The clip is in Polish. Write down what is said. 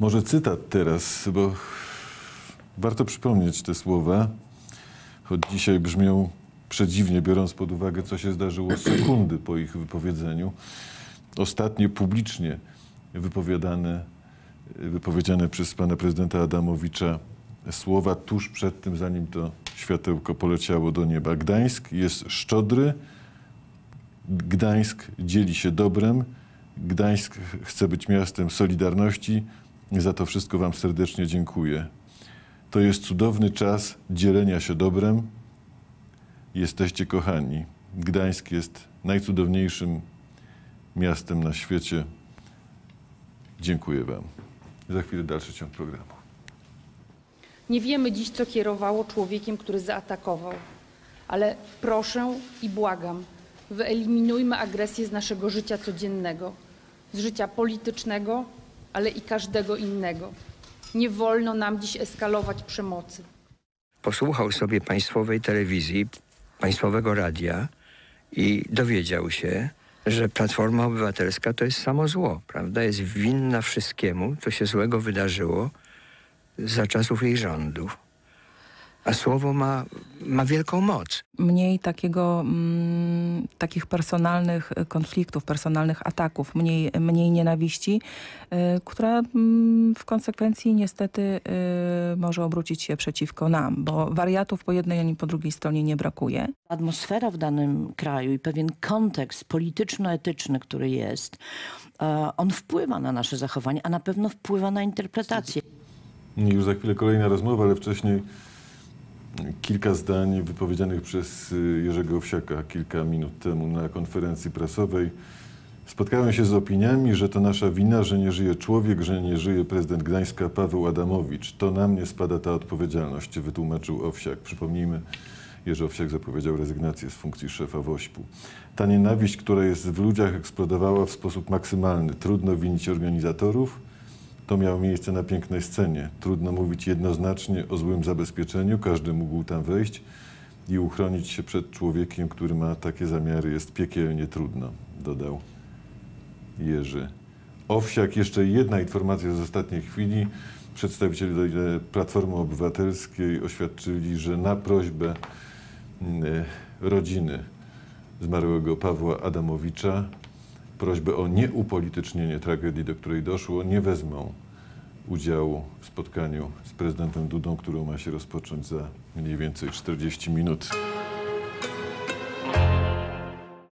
Może cytat teraz, bo warto przypomnieć te słowa, choć dzisiaj brzmią przedziwnie, biorąc pod uwagę, co się zdarzyło sekundy po ich wypowiedzeniu. Ostatnie publicznie wypowiadane, wypowiedziane przez pana prezydenta Adamowicza słowa tuż przed tym, zanim to światełko poleciało do nieba. Gdańsk jest szczodry, Gdańsk dzieli się dobrem, Gdańsk chce być miastem solidarności. Za to wszystko Wam serdecznie dziękuję. To jest cudowny czas dzielenia się dobrem. Jesteście kochani. Gdańsk jest najcudowniejszym miastem na świecie. Dziękuję Wam. Za chwilę dalszy ciąg programu. Nie wiemy dziś, co kierowało człowiekiem, który zaatakował, ale proszę i błagam, wyeliminujmy agresję z naszego życia codziennego, z życia politycznego, ale i każdego innego. Nie wolno nam dziś eskalować przemocy. posłuchał sobie państwowej telewizji, państwowego radia i dowiedział się, że Platforma Obywatelska to jest samo zło, prawda? Jest winna wszystkiemu, co się złego wydarzyło za czasów jej rządów. A słowo ma, ma wielką moc. mniej takiego, mm, takich personalnych e, konfliktów, personalnych ataków, mniej, mniej nienawiści, y, która mm, w konsekwencji niestety y, może obrócić się przeciwko nam, bo wariatów po jednej ani po drugiej stronie nie brakuje. atmosfera w danym kraju i pewien kontekst polityczno-etyczny, który jest, on wpływa na nasze zachowanie, a na pewno wpływa na interpretację. Już za chwilę kolejna rozmowa, ale wcześniej kilka zdań wypowiedzianych przez y, Jerzego Owsiaka kilka minut temu na konferencji prasowej. Spotkałem się z opiniami, że to nasza wina, że nie żyje człowiek, że nie żyje prezydent Gdańska Paweł Adamowicz. To na mnie spada ta odpowiedzialność, wytłumaczył Owsiak. Przypomnijmy, Jerzy Owsiak zapowiedział rezygnację z funkcji szefa WOŚP-u. Ta nienawiść, która jest w ludziach, eksplodowała w sposób maksymalny. Trudno winić organizatorów, to miało miejsce na pięknej scenie. Trudno mówić jednoznacznie o złym zabezpieczeniu. Każdy mógł tam wejść i uchronić się przed człowiekiem, który ma takie zamiary. Jest piekielnie trudno, dodał Jerzy. Owsiak, jeszcze jedna informacja z ostatniej chwili. Przedstawiciele Platformy Obywatelskiej oświadczyli, że na prośbę mm, rodziny zmarłego Pawła Adamowicza prośbę o nieupolitycznienie tragedii, do której doszło, nie wezmą udziału w spotkaniu z prezydentem Dudą, które ma się rozpocząć za mniej więcej 40 minut.